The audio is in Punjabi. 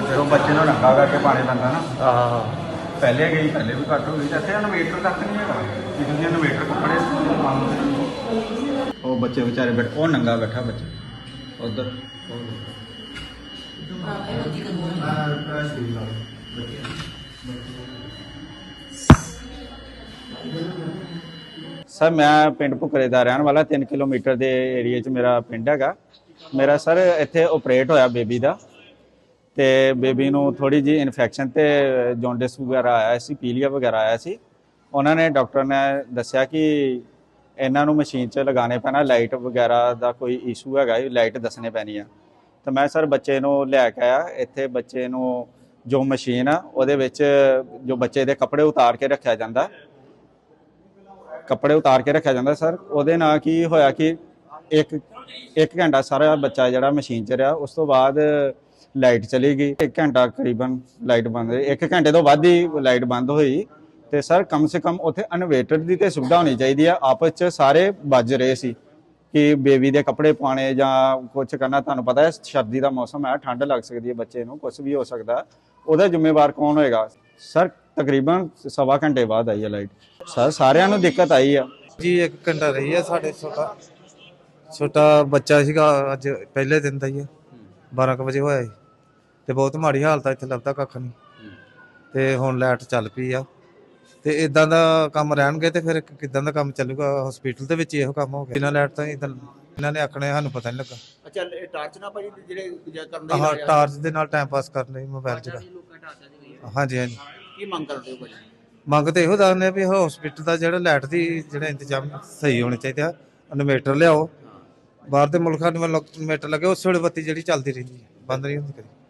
ਜਦੋਂ ਬੱਚੇ ਨੂੰ ਨੰਗਾ ਕਰਕੇ ਪਾਣੀ ਪੈਂਦਾ ਨਾ। ਆਹ। ਪਹਿਲੇ ਗਈ ਪਹਿਲੇ ਵੀ ਘੱਟ ਹੋ ਗਈ ਇੱਥੇ ਇਨਵੇਟਰ ਤੱਕ ਨਹੀਂ ਹੈਗਾ। ਕਿ ਤੁਸੀਂ ਇਨਵੇਟਰ ਕੱਪੜੇ ਉਹ ਬੱਚੇ ਵਿਚਾਰੇ ਬੈਠ ਉਹ ਨੰਗਾ ਬੈਠਾ ਬੱਚਾ ਉਧਰ। ਸਰ ਮੈਂ ਪਿੰਡ ਭੁਕਰੇ ਦਾ ਰਹਿਣ ਵਾਲਾ 3 ਕਿਲੋਮੀਟਰ ਦੇ ਏਰੀਆ 'ਚ ਮੇਰਾ ਪਿੰਡ ਹੈਗਾ। ਮੇਰਾ ਸਰ ਇੱਥੇ ਆਪਰੇਟ ਹੋਇਆ ਬੇਬੀ ਦਾ। ਤੇ ਬੇਬੀ ਨੂੰ ਥੋੜੀ ਜੀ ਇਨਫੈਕਸ਼ਨ ਤੇ ਜੌਂਡਿਸ ਵਗੈਰਾ ਆਇਆ ਸੀ, ਪੀਲੀਆ ਵਗੈਰਾ ਆਇਆ ਸੀ। ਉਹਨਾਂ ਨੇ ਡਾਕਟਰ ਨੇ ਦੱਸਿਆ ਕਿ ਇਹਨਾਂ ਨੂੰ ਮਸ਼ੀਨ 'ਚ ਲਗਾਣੇ ਪੈਣਾ ਲਾਈਟ ਵਗੈਰਾ ਦਾ ਕੋਈ ਇਸ਼ੂ ਹੈਗਾ, ਇਹ ਲਾਈਟ ਦੱਸਣੇ ਪੈਣੀ ਆ। ਤਾਂ ਮੈਂ ਸਰ ਬੱਚੇ ਨੂੰ ਲੈ ਕੇ ਆਇਆ, ਇੱਥੇ ਬੱਚੇ ਨੂੰ ਜੋ ਮਸ਼ੀਨ ਆ, ਉਹਦੇ ਵਿੱਚ ਜੋ ਬੱਚੇ ਦੇ ਕੱਪੜੇ ਉਤਾਰ ਕੇ ਰੱਖਿਆ ਜਾਂਦਾ। ਕੱਪੜੇ ਉਤਾਰ ਕੇ ਰੱਖਿਆ ਜਾਂਦਾ ਸਰ, ਉਹਦੇ ਨਾਲ ਕੀ ਹੋਇਆ ਕਿ ਇੱਕ ਇੱਕ ਘੰਟਾ ਸਾਰਾ ਬੱਚਾ ਜਿਹੜਾ ਮਸ਼ੀਨ 'ਚ ਰਿਹਾ, ਉਸ ਤੋਂ ਬਾਅਦ ਲਾਈਟ ਚਲੀ ਗਈ, ਇੱਕ ਘੰਟਾ ਕਰੀਬਨ ਲਾਈਟ ਬੰਦ ਰਹੀ। ਇੱਕ ਘੰਟੇ ਤੋਂ ਵੱਧ ਹੀ ਲਾਈਟ ਬੰਦ ਹੋਈ ਤੇ ਸਰ ਕਮ ਸੇ ਕਮ ਉੱਥੇ ਇਨਵੇਟਰ ਦੀ ਤੇ ਸੁਵਿਧਾ ਹੋਣੀ ਚਾਹੀਦੀ ਆ। ਆਪਸ 'ਚ ਸਾਰੇ ਵੱਜ ਰਹੇ ਸੀ ਕਿ ਬੇਬੀ ਦੇ ਕੱਪੜੇ ਪਾਣੇ ਜਾਂ ਕੁਝ ਕਰਨਾ, ਤੁਹਾਨੂੰ ਪਤਾ ਹੈ, ਸਰਦੀ ਦਾ ਮੌਸਮ ਹੈ, ਠੰਡ ਲੱਗ ਸਕਦੀ ਹੈ ਬੱਚੇ ਨੂੰ ਕੁਝ ਵੀ ਹੋ ਸਕਦਾ। ਉਹਦਾ ਜ਼ਿੰਮੇਵਾਰ ਕੌਣ ਹੋਏਗਾ? ਸਰ ਤਕਰੀਬਨ ਸਵਾ ਘੰਟੇ ਬਾਅਦ ਆਈ ਹੈ ਲਾਈਟ। ਸਰ ਸਾਰਿਆਂ ਨੂੰ ਦਿੱਕਤ ਆਈ ਆ। ਜੀ, ਇੱਕ ਘੰਟਾ ਰਹੀ ਹੈ ਸਾਡੇ ਛੋਟਾ ਛੋਟਾ ਬੱਚਾ ਸੀਗਾ, ਅੱਜ ਪਹਿਲੇ ਦਿਨ ਦਾ ਹੀ ਹੈ 12 ਕੁ ਵਜੇ ਹੋਇਆ ਸੀ। ਤੇ ਬਹੁਤ ਮਾੜੀ ਹਾਲਤ ਆ ਇੱਥੇ ਲੱਭਦਾ ਕੱਖ ਨਹੀਂ। ਤੇ ਹੁਣ ਲਾਈਟ ਚੱਲ ਪਈ ਆ। ਤੇ ਇਦਾਂ ਦਾ ਕੰਮ ਰਹਿਣਗੇ ਤੇ ਫਿਰ ਕਿਦਾਂ ਦਾ ਕੰਮ ਚੱਲੂਗਾ? ਹਸਪੀਟਲ ਦੇ ਵਿੱਚ ਹੀ ਇਹੋ ਕੰਮ ਹੋ ਗਿਆ। ਬਿਨਾਂ ਲਾਈਟ ਤਾਂ ਇਦਾਂ ਇਹਨਾਂ ਨੇ ਆਖਣੇ ਸਾਨੂੰ ਪਤਾ ਨਹੀਂ ਲੱਗਾ। ਅੱਛਾ ਇਹ ਟਾਰਚ ਨਾ ਭਾਜੀ ਜਿਹੜੇ ਕਰਨ ਆਹ ਟਾਰਚ ਦੇ ਨਾਲ ਟਾਈਮ ਪਾਸ ਕਰਨ ਲਈ ਮੋਬਾਈਲ ਚ ਦੀ। ਹਾਂਜੀ ਹਾਂਜੀ। ਕੀ ਮੰਗ ਕਰਦੇ ਹੋ ਭਾਜੀ? ਮੰਗ ਤੇ ਇਹੋ ਦੱਸਦੇ ਆ ਵੀ ਹਸਪੀਟਲ ਦਾ ਜਿਹੜਾ ਲਾਈਟ ਦੀ ਜਿਹੜਾ ਇੰਤਜ਼ਾਮ ਸਹੀ ਹੋਣਾ ਚਾਹੀਦਾ ਇਨਵੇਟਰ ਲਿਆਓ। ਬਾਹਰ ਦੇ ਮੁਲਕਾਂ ਨੂੰ ਇਨਵੇਟਰ ਲੱਗੇ, ਉਸ ਵੇਲੇ ਬੱਤੀ ਜਿਹੜੀ ਚੱਲਦੀ ਰਹਿੰਦੀ ਹੈ। ਬੰਦ ਨਹੀਂ ਹੁੰਦੀ ਕਦੀ।